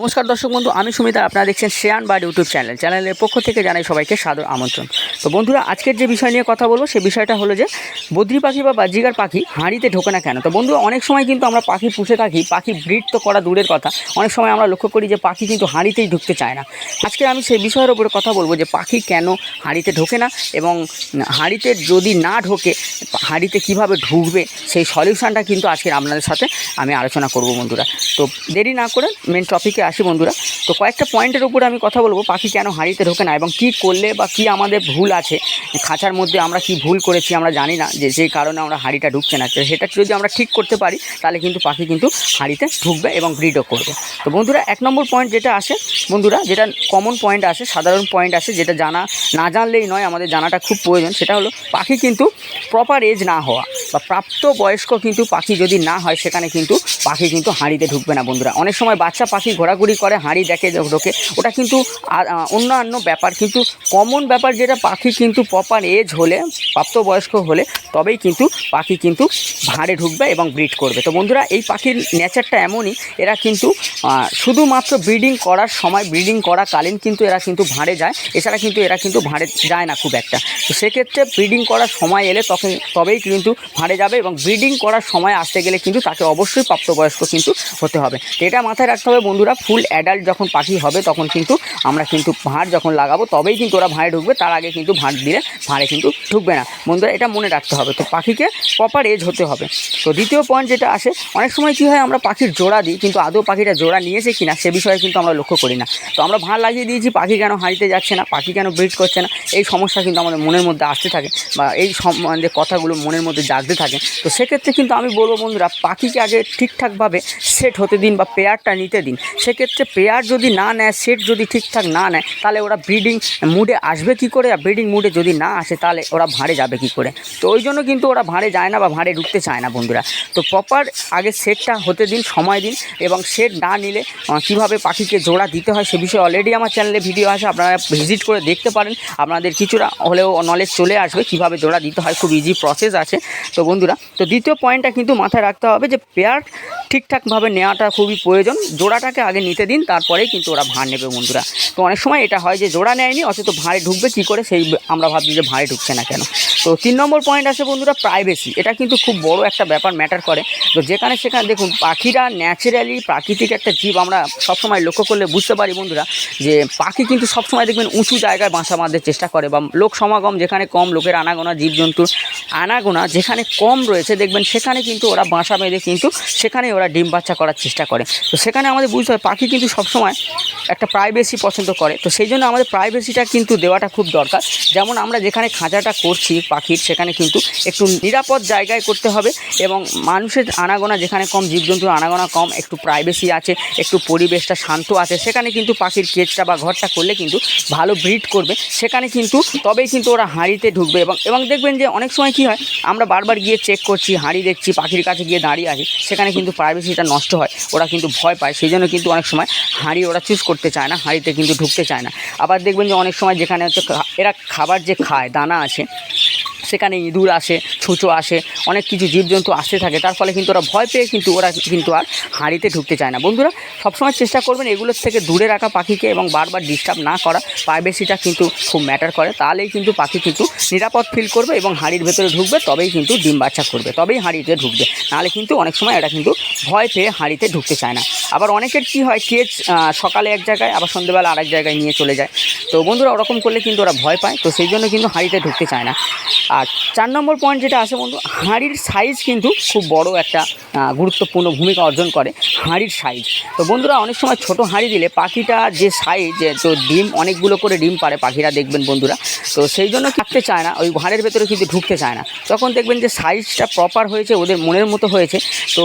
নমস্কার দর্শক বন্ধু, আমি সুমিতা। আপনারা দেখছেন শ্রেয়ান বার্ড ইউটিউব চ্যানেল। চ্যানেলের পক্ষ থেকে জানাই সবাইকে সাদর আমন্ত্রণ। তো বন্ধুরা, আজকের যে বিষয় নিয়ে কথা বলব, সেই বিষয়টা হলো যে, বদ্রি পাখি বা বাজিগার পাখি হাঁড়িতে ঢোকে না কেন? তো বন্ধুরা, অনেক সময় কিন্তু আমরা পাখি পুষে থাকি, পাখি ব্রিড তো করা দূরের কথা। অনেক সময় আমরা লক্ষ্য করি যে, পাখি কিন্তু হাঁড়িতেই ঢুকতে চায় না। আজকে আমি সেই বিষয়ের উপরে কথা বলব যে, পাখি কেন হাঁড়িতে ঢোকে না এবং হাঁড়িতে যদি না ঢোকে, হাঁড়িতে কীভাবে ঢুকবে, সেই সলিউশনটা কিন্তু আজকের আপনাদের সাথে আমি আলোচনা করব বন্ধুরা। তো দেরি না করে মেন টপিকে আসি বন্ধুরা। তো কয়েকটা পয়েন্টের উপরে আমি কথা বলব, পাখি কেন হাঁড়িতে ঢোকে না এবং কি করলে বা কি আমাদের ভুল আছে, খাঁচার মধ্যে আমরা কি ভুল করেছি আমরা জানি না, যে সেই কারণে আমরা হাঁড়িটা ঢুকছে না। সেটা যদি আমরা ঠিক করতে পারি, তাহলে কিন্তু পাখি কিন্তু হাঁড়িতে ঢুকবে এবং ব্রিডও করবে। তো বন্ধুরা, এক নম্বর পয়েন্ট যেটা আসে, বন্ধুরা, যেটা কমন পয়েন্ট আসে, সাধারণ পয়েন্ট আসে, যেটা জানা, না জানলেই নয়, আমাদের জানাটা খুব প্রয়োজন, সেটা হলো পাখি কিন্তু প্রপার এজ না হওয়া বা প্রাপ্ত বয়স্ক কিন্তু পাখি যদি না হয়, সেখানে কিন্তু পাখি কিন্তু হাঁড়িতে ঢুকবে না বন্ধুরা। অনেক সময় বাচ্চা পাখি ঘোরাঘুরি করে, হাঁড়ি দেখে ঢোকে। ওটা কিন্তু অন্যান্য ব্যাপার। কিন্তু কমন ব্যাপার যেটা, পাখি কিন্তু প্রপার এজ হলে, প্রাপ্তবয়স্ক হলে, তবেই কিন্তু পাখি কিন্তু ভাঁড়ে ঢুকবে এবং ব্রিড করবে। তো বন্ধুরা, এই পাখির নেচারটা এমনই, এরা কিন্তু শুধুমাত্র ব্রিডিং করার সময় ব্রিডিং করাকালীন কিন্তু এরা কিন্তু ভাঁড়ে যায়। এছাড়া কিন্তু এরা কিন্তু ভাঁড়ে যায় না খুব একটা। তো সেক্ষেত্রে ব্রিডিং করার সময় এলে তখন, তবেই কিন্তু ভাঁড়ে যাবে এবং ব্রিডিং করার সময় আসতে গেলে কিন্তু তাকে অবশ্যই প্রাপ্তবয়স্ক কিন্তু হতে হবে। এটা মাথায় রাখতে হবে বন্ধুরা ফুল অ্যাডাল্ট যখন পাখি হবে, তখন কিন্তু আমরা কিন্তু ভাঁড় যখন লাগাবো, তবেই কিন্তু ওরা ভাঁড়ে ঢুকবে। তার আগে কিন্তু ভাঁড় দিলে ভাঁড়ে কিন্তু ঢুকবে না। বন্ধুরা, এটা মনে রাখতে হবে। তো পাখিকে প্রপার এজ হতে হবে। তো দ্বিতীয় পয়েন্ট যেটা আসে, অনেক সময় কী হয়, আমরা পাখির জোড়া দিই, কিন্তু আদৌ পাখিটা জোড়া নিয়েছে কিনা, সে বিষয়ে কিন্তু আমরা লক্ষ্য করি না। তো আমরা ভাঁড় লাগিয়ে দিয়েছি, পাখি কেন হাঁড়িতে যাচ্ছে না, পাখি কেন ব্রিড করছে না, এই সমস্যা কিন্তু আমাদের মনের মধ্যে আসতে থাকে বা এই সম্বন্ধে কথাগুলো মনের মধ্যে জাগতে থাকে। তো সেক্ষেত্রে কিন্তু আমি বলব বন্ধুরা, পাখিকে আগে ঠিকঠাকভাবে সেট হতে দিন বা পেয়ারটা নিতে দিন। সেক্ষেত্রে পেয়ার যদি না নেয় সেট যদি ঠিকঠাক না নেয়, তাহলে ওরা ব্রিডিং মুডে আসবে কি করে? আর ব্রিডিং মুডে যদি না আসে, তাহলে ওরা ভাঁড়ে যাবে কি করে? তো ওই জন্য কিন্তু ওরা ভাঁড়ে যায় না বা ভাঁড়ে ঢুকতে চায় না বন্ধুরা। তো প্রপার আগে সেটটা হতে দিন, সময় দিন, এবং সেট না নিলে কীভাবে পাখিকে জোড়া দিতে হয় সে বিষয়ে অলরেডি আমার চ্যানেলে ভিডিও আছে, আপনারা ভিজিট করে দেখতে পারেন। আপনাদের কিছুটা হলেও নলেজ চলে আসবে কীভাবে জোড়া দিতে হয়, খুব ইজি প্রসেস আছে। তো বন্ধুরা, তো দ্বিতীয় পয়েন্টটা কিন্তু মাথায় রাখতে হবে যে পেয়ার ঠিকঠাকভাবে নেওয়াটা খুবই প্রয়োজন। জোড়াটাকে আগে নিতে দিন, তারপরেই কিন্তু ওরা ভাঁড় নেবে বন্ধুরা। তো অনেক সময় এটা হয় যে জোড়া নেয়নি, অথচ ভাঁড়ে ঢুকবে, কী করে সেই আমরা ভাবছি যে ভাঁড়ে ঢুকছে না কেন? তো তিন নম্বর পয়েন্ট আছে বন্ধুরা প্রাইভেসি এটা কিন্তু খুব বড় একটা ব্যাপার ম্যাটার করে। তো যেখানে সেখানে দেখুন, পাখিরা ন্যাচারালি প্রাকৃতিক একটা জীব আমরা সবসময় লক্ষ্য করলে বুঝতে পারি বন্ধুরা, যে পাখি কিন্তু সবসময় দেখবেন উঁচু জায়গায় বাসা বাঁধতে চেষ্টা করে, বা লোক সমাগম যেখানে কম, লোকের আনাগোনা, জীবজন্তুর আনাগোনা যেখানে কম রয়েছে, দেখবেন সেখানে কিন্তু ওরা বাসা বেঁধে কিন্তু সেখানে ওরা ডিম বাচ্চা করার চেষ্টা করে। তো সেখানে আমাদের বুঝতে হয় পাখি কিন্তু সবসময় একটা প্রাইভেসি পছন্দ করে। তো সেই জন্য আমাদের প্রাইভেসিটা কিন্তু দেওয়াটা খুব দরকার। যেমন আমরা যেখানে খাঁচাটা করছি পাখির, সেখানে কিন্তু একটু নিরাপদ জায়গায় করতে হবে এবং মানুষের আনাগোনা যেখানে কম, জীবজন্তুর আনাগোনা কম, একটু প্রাইভেসি আছে, একটু পরিবেশটা শান্ত আছে, সেখানে কিন্তু পাখির কেজটা বা ঘরটা করলে কিন্তু ভালো ব্রিড করবে। সেখানে কিন্তু তবেই কিন্তু ওরা হাঁড়িতে ঢুকবে এবং এবং দেখবেন যে অনেক সময় কী হয়, আমরা বারবার গিয়ে চেক করছি, হাঁড়ি দেখছি, পাখির কাছে গিয়ে দাঁড়িয়ে আছি, সেখানে কিন্তু প্রাইভেসিটা নষ্ট হয়, ওরা কিন্তু ভয় পায় সেই জন্য কিন্তু অনেক সময় হাঁড়ি ওরা চুজ করতে চায় না, হাঁড়িতে কিন্তু ঢুকতে চায় না। আবার দেখবেন যে অনেক সময় যেখানে হচ্ছে এরা খাবার যে খায়, দানা আছে সেখানে ইঁদুর আসে, ছুঁচো আসে, অনেক কিছু জীবজন্তু আসতে থাকে। তার ফলে কিন্তু ওরা ভয় পেয়ে কিন্তু ওরা কিন্তু আর হাঁড়িতে ঢুকতে চায় না। বন্ধুরা, সবসময় চেষ্টা করবেন এগুলোর থেকে দূরে রাখা পাখিকে এবং বারবার ডিস্টার্ব না করা। প্রাইভেসিটা কিন্তু খুব ম্যাটার করে। তাহলেই কিন্তু পাখি কিন্তু নিরাপদ ফিল করবে এবং হাঁড়ির ভেতরে ঢুকবে, তবেই কিন্তু ডিম বাচ্চা করবে, তবেই হাঁড়িতে ঢুকবে। নাহলে কিন্তু অনেক সময় এটা কিন্তু ভয় পেয়ে হাঁড়িতে ঢুকতে চায় না। আবার অনেকের কী হয় কেজ সকালে এক জায়গায়, আবার সন্ধ্যেবেলা আরেক জায়গায় নিয়ে চলে যায়। তো বন্ধুরা, ওরকম করলে কিন্তু ওরা ভয় পায়। তো সেই জন্য কিন্তু হাঁড়িতে ঢুকতে চায় না। আর চার নম্বর পয়েন্ট যেটা আছে বন্ধু, হাঁড়ির সাইজ কিন্তু খুব বড় একটা গুরুত্বপূর্ণ ভূমিকা অর্জন করে, হাঁড়ির সাইজ তো বন্ধুরা, অনেক সময় ছোট হাঁড়ি দিলে পাখিটা যে সাইজ তো ডিম, অনেকগুলো করে ডিম পারে পাখিরা দেখবেন বন্ধুরা। তো সেই জন্য থাকতে চায় না, ওই ঘাড়ের ভেতরে কিন্তু ঢুকতে চায় না। তখন দেখবেন যে সাইজটা প্রপার হয়েছে, ওদের মনের মতো হয়েছে। তো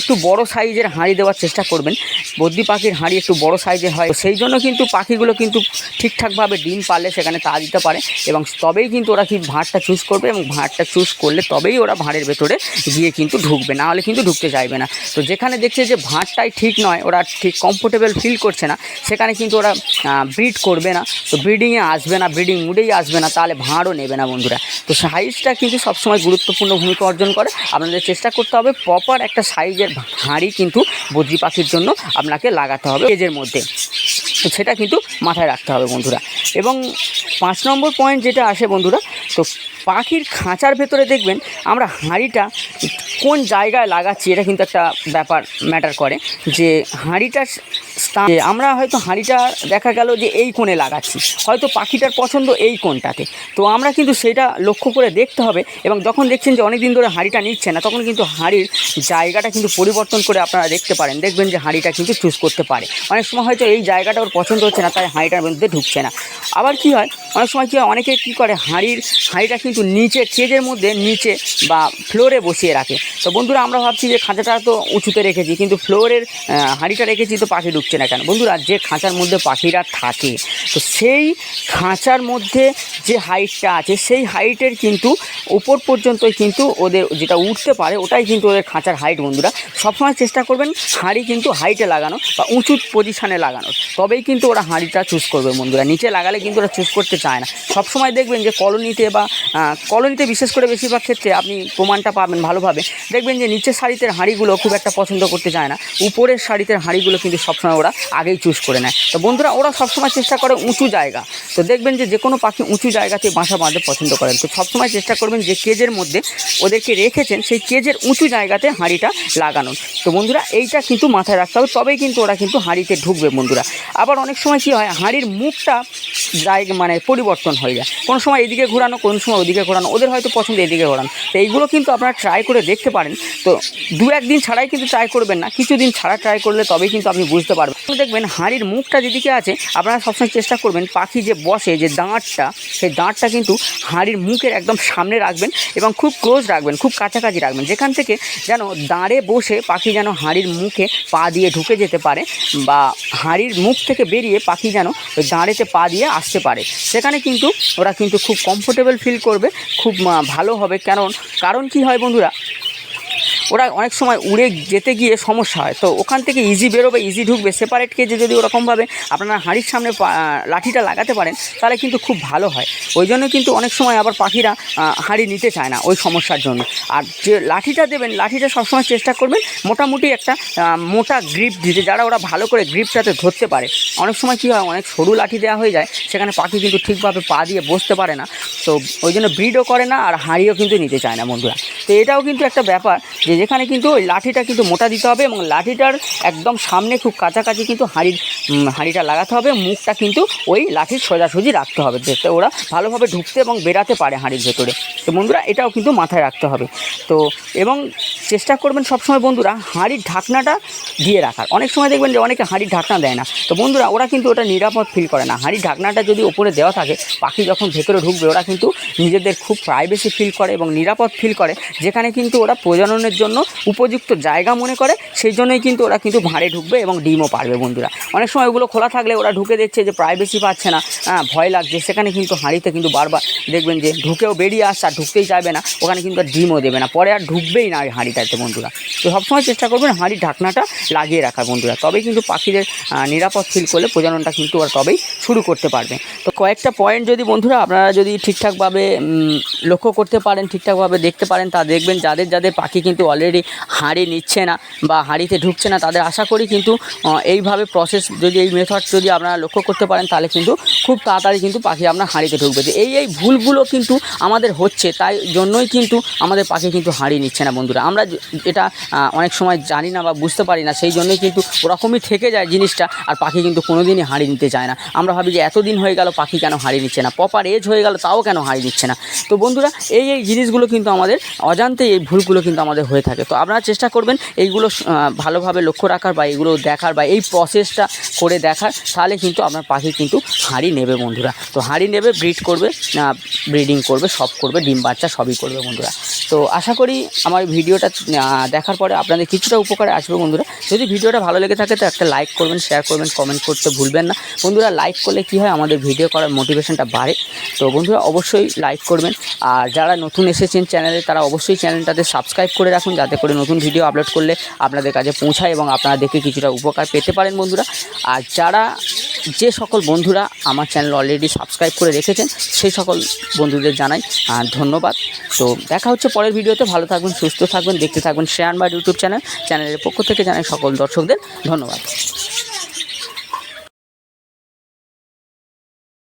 একটু বড় সাইজের হাঁড়ি দেওয়ার চেষ্টা করবেন। বদ্রি পাখির হাঁড়ি একটু বড় সাইজের হয়। সেই জন্য কিন্তু পাখিগুলো কিন্তু ঠিকঠাকভাবে ডিম পারলে সেখানে তা দিতে পারে এবং তবেই কিন্তু ওরা কি ভাঁড়টা চুজ চুজ করবে এবং ভাঁড়টা চুজ করলে তবেই ওরা ভাঁড়ের ভেতরে গিয়ে কিন্তু ঢুকবে, না হলে কিন্তু ঢুকতে চাইবে না। তো যেখানে দেখছে যে ভাঁড়টাই ঠিক নয়, ওরা ঠিক কমফোর্টেবল ফিল করছে না, সেখানে কিন্তু ওরা ব্রিড করবে না। তো ব্রিডিংয়ে আসবে না ব্রিডিং মুডেই আসবে না, তাহলে ভাঁড়ও নেবে না বন্ধুরা। তো সাইজটা কিন্তু সবসময় গুরুত্বপূর্ণ ভূমিকা অর্জন করে। আপনাদের চেষ্টা করতে হবে প্রপার একটা সাইজের হাঁড়ি কিন্তু বদ্রি পাখির জন্য আপনাকে লাগাতে হবে এজের মধ্যে। তো সেটা কিন্তু মাথায় রাখতে হবে বন্ধুরা। এবং পাঁচ নম্বর পয়েন্ট যেটা আসে বন্ধুরা, তো পাখির খাঁচার ভেতরে দেখবেন আমরা হাঁড়িটা কোন জায়গায় লাগাচ্ছি, এটা কিন্তু একটা ব্যাপার ম্যাটার করে। যে হাঁড়িটার স্থান আমরা হয়তো হাঁড়িটা দেখা গেল যে এই কোণে লাগাচ্ছি, হয়তো পাখিটার পছন্দ এই কোণটাতে। তো আমরা কিন্তু সেটা লক্ষ্য করে দেখতে হবে এবং যখন দেখছেন যে অনেক দিন ধরে হাঁড়িটা নিচ্ছে না, তখন কিন্তু হাঁড়ির জায়গাটা কিন্তু পরিবর্তন করে আপনারা দেখতে পারেন। দেখবেন যে হাঁড়িটা কিন্তু চুজ করতে পারে। অনেক সময় হয়তো এই জায়গাটা ওর পছন্দ হচ্ছে না, তাই হাঁড়িটার মধ্যে ঢুকছে না। আবার কি হয়? অনেক সময় কী হয়? অনেকে কী করে? হাঁড়ির হাঁড়িটা কিন্তু নিচে কেজের মধ্যে নিচে বা ফ্লোরে বসিয়ে রাখে। তো বন্ধুরা, আমরা ভাবছি যে খাঁচাটা তো উঁচুতে রেখেছি, কিন্তু ফ্লোরের হাঁড়িটা রেখেছি তো পাখি ঢুকছে না কেন? বন্ধুরা, যে খাঁচার মধ্যে পাখিরা থাকে, তো সেই খাঁচার মধ্যে যে হাইটটা আছে, সেই হাইটের কিন্তু উপর পর্যন্তই কিন্তু ওদের যেটা উঠতে পারে, ওটাই কিন্তু ওদের খাঁচার হাইট বন্ধুরা। সবসময় চেষ্টা করবেন হাঁড়ি কিন্তু হাইটে লাগানো বা উঁচু পজিশানে লাগানো তবেই কিন্তু ওরা হাঁড়িটা চুজ করবে বন্ধুরা। নিচে লাগালে কিন্তু ওরা চুজ করতে চায় না। সবসময় দেখবেন যে কলোনিতে বা কলোনিতে বিশেষ করে বেশিরভাগ ক্ষেত্রে আপনি প্রমাণটা পাবেন ভালোভাবে। দেখবেন যে নিচের শাড়িতে হাঁড়িগুলো খুব একটা পছন্দ করতে চায় না। উপরের শাড়িতে হাঁড়িগুলো কিন্তু সবসময় ওরা আগেই চুজ করে নেয়। তো বন্ধুরা, ওরা সবসময় চেষ্টা করে উঁচু জায়গা। তো দেখবেন যে যে কোনো পাখি উঁচু জায়গাতে বাসা বাঁধতে পছন্দ করেন তো সবসময় চেষ্টা করবেন যে কেজের মধ্যে ওদেরকে রেখেছেন সেই কেজের উঁচু জায়গাতে হাঁড়িটা লাগানোর। তো বন্ধুরা, এইটা কিন্তু মাথায় রাখতে হবে। তবেই কিন্তু ওরা কিন্তু হাঁড়িতে ঢুকবে বন্ধুরা। আবার অনেক সময় কী হয়, হাঁড়ির মুখটা জায়গা মানে পরিবর্তন হয়ে যায়। কোনো সময় এদিকে ঘোরানো, কোনো সময় ওদিকে ঘোরানো, ওদের হয়তো পছন্দ এদিকে ঘোরানো। তো এইগুলো কিন্তু আপনারা ট্রাই করে দেখতে পারেন। তো দু একদিন ছাড়াই কিন্তু ট্রাই করবেন না, কিছুদিন ছাড়া ট্রাই করলে তবেই কিন্তু আপনি বুঝতে পারবেন। দেখবেন হাঁড়ির মুখটা যেদিকে আছে, আপনারা সবসময় চেষ্টা করবেন পাখি যে বসে, যে দাঁড়টা সেই দাঁড়টা কিন্তু হাঁড়ির মুখের একদম সামনে রাখবেন এবং খুব ক্লোজ রাখবেন, খুব কাছাকাছি রাখবেন। যেখান থেকে যেন দাঁড়ে বসে পাখি যেন হাঁড়ির মুখে পা দিয়ে ঢুকে যেতে পারে বা হাঁড়ির মুখ থেকে বেরিয়ে পাখি যেন ওই দাঁড়েতে পা দিয়ে আসতে পারে। সেখানে কিন্তু ওরা কিন্তু খুব কমফোর্টেবল ফিল করবে। খুব ভালো হবে। কারণ কারণ কি হয় বন্ধুরা? ওরা অনেক সময় উড়ে যেতে গিয়ে সমস্যা হয়। তো ওখান থেকে ইজি বেরোবে ইজি ঢুকবে। সেপারেট কেজে যদি ওরকমভাবে আপনারা হাঁড়ির সামনে লাঠিটা লাগাতে পারেন, তাহলে কিন্তু খুব ভালো হয়। ওই জন্য কিন্তু অনেক সময় আবার পাখিরা হাঁড়ি নিতে চায় না ওই সমস্যার জন্য। আর যে লাঠিটা দেবেন, লাঠিটা সবসময় চেষ্টা করবেন মোটামুটি একটা মোটা গ্রিপ দিতে, যারা ওরা ভালো করে গ্রিপটাতে ধরতে পারে। অনেক সময় কী হয়, অনেক সরু লাঠি দেওয়া হয়ে যায়, সেখানে পাখি কিন্তু ঠিকভাবে পা দিয়ে বসতে পারে না। তো ওই জন্য ব্রিডও করে না, আর হাঁড়িও কিন্তু নিতে চায় না বন্ধুরা। তো এটাও কিন্তু একটা ব্যাপার যে যেখানে কিন্তু ওই লাঠিটা কিন্তু মোটা দিতে হবে এবং লাঠিটার একদম সামনে খুব কাছাকাছি কিন্তু হাঁড়ির হাঁড়িটা লাগাতে হবে, মুখটা কিন্তু ওই লাঠির সোজাসুজি রাখতে হবে, যাতে ওরা ভালোভাবে ঢুকতে এবং বেরাতে পারে হাঁড়ির ভেতরে। তো বন্ধুরা, এটাও কিন্তু মাথায় রাখতে হবে। তো, এবং চেষ্টা করবেন সবসময় বন্ধুরা হাঁড়ির ঢাকনাটা দিয়ে রাখার। অনেক সময় দেখবেন যে অনেকে হাঁড়ির ঢাকনা দেয় না। তো বন্ধুরা, ওরা কিন্তু ওটা নিরাপদ ফিল করে না। হাঁড়ির ঢাকনাটা যদি ওপরে দেওয়া থাকে, পাখি যখন ভেতরে ঢুকবে, ওরা কিন্তু নিজেদের খুব প্রাইভেসি ফিল করে এবং নিরাপদ ফিল করে, যেখানে কিন্তু ওরা প্রজননের জন্য উপযুক্ত জায়গা মনে করে, সেই জন্যই কিন্তু ওরা কিন্তু ভাঁড়ে ঢুকবে এবং ডিমও পারবে বন্ধুরা। অনেক সময় ওগুলো খোলা থাকলে ওরা ঢুকে দেখছে যে প্রাইভেসি পাচ্ছে না। হ্যাঁ ভয় লাগছে। সেখানে কিন্তু হাঁড়িতে কিন্তু বারবার দেখবেন যে ঢুকেও বেরিয়ে আসছে আর ঢুকতেই চাইবে না। ওখানে কিন্তু আর ডিমও দেবে না। পরে আর ঢুকবেই না ওই হাঁড়িটাতে বন্ধুরা। তো সবসময় চেষ্টা করবেন হাঁড়ির ঢাকনাটা লাগিয়ে রাখার বন্ধুরা। তবেই কিন্তু পাখিদের নিরাপদ ফিল করলে প্রজননটা কিন্তু ওরা তবেই শুরু করতে পারবে। তো কয়েকটা পয়েন্ট যদি বন্ধুরা আপনারা যদি ঠিকঠাকভাবে লক্ষ্য করতে পারেন, ঠিকঠাকভাবে দেখতে পারেন, তা দেখবেন যাদের যাদের পাখি কিন্তু অলরেডি হাঁড়ি নিচ্ছে না বা হাঁড়িতে ঢুকছে না, তাদের আশা করি কিন্তু এইভাবে প্রসেস যদি এই মেথড যদি আপনারা লক্ষ্য করতে পারেন, তাহলে কিন্তু খুব তাড়াতাড়ি কিন্তু পাখি আপনার হাঁড়িতে ঢুকবে। তো এই এই ভুলগুলো কিন্তু আমাদের হচ্ছে, তাই জন্যই কিন্তু আমাদের পাখি কিন্তু হাঁড়ি নিচ্ছে না বন্ধুরা। আমরা এটা অনেক সময় জানি না বা বুঝতে পারি না, সেই জন্যই কিন্তু ওরকমই থেকে যায় জিনিসটা, আর পাখি কিন্তু কোনো দিনই হাঁড়ি নিতে চায় না। আমরা ভাবি যে এতদিন হয়ে গেল পাখি কেন হাঁড়ি নিচ্ছে না? প্রপার এজ হয়ে গেল, তাও কেন হাঁড়ি নিচ্ছে না? তো বন্ধুরা, এই এই জিনিসগুলো কিন্তু আমাদের অজান্তেই এই ভুলগুলো কিন্তু আমাদের হয়ে থাকে। তো আপনারা চেষ্টা করবেন এইগুলো ভালোভাবে লক্ষ্য রাখার বা এইগুলো দেখার বা এই প্রসেসটা করে দেখার, তাহলে কিন্তু আপনার পাখি কিন্তু হাঁড়ি নেবে বন্ধুরা। তো হাঁড়ি নেবে, ব্রিড করবে ব্রিডিং করবে, সব করবে, ডিম বাচ্চা সবই করবে বন্ধুরা। তো আশা করি আমার ভিডিওটা দেখার পরে আপনাদের কিছুটা উপকারে আসবে বন্ধুরা। যদি ভিডিওটা ভালো লেগে থাকে, তো একটা লাইক করবেন শেয়ার করবেন কমেন্ট করতে ভুলবেন না। বন্ধুরা লাইক করলে কি হয়? আমাদের ভিডিও করার মোটিভেশনটা বাড়ে। তো বন্ধুরা, অবশ্যই লাইক করবেন। আর যারা নতুন এসেছেন চ্যানেলে, তারা অবশ্যই চ্যানেলটাতে সাবস্ক্রাইব করে রাখুন, যাতে করে নতুন ভিডিও আপলোড করলে আপনাদের কাছে পৌঁছায় এবং আপনারা দেখে কিছুটা উপকার পেতে পারেন বন্ধুরা। আর যারা যে সকল বন্ধুরা আমার চ্যানেল অলরেডি সাবস্ক্রাইব করে রেখেছেন, সেই সকল বন্ধুদের জানাই ধন্যবাদ। তো দেখা হচ্ছে পরের ভিডিওতে ভালো থাকবেন, সুস্থ থাকবেন, দেখতে থাকবেন শ্রেয়ান বা ইউটিউব চ্যানেল চ্যানেলের পক্ষ থেকে জানাই সকল দর্শকদের ধন্যবাদ।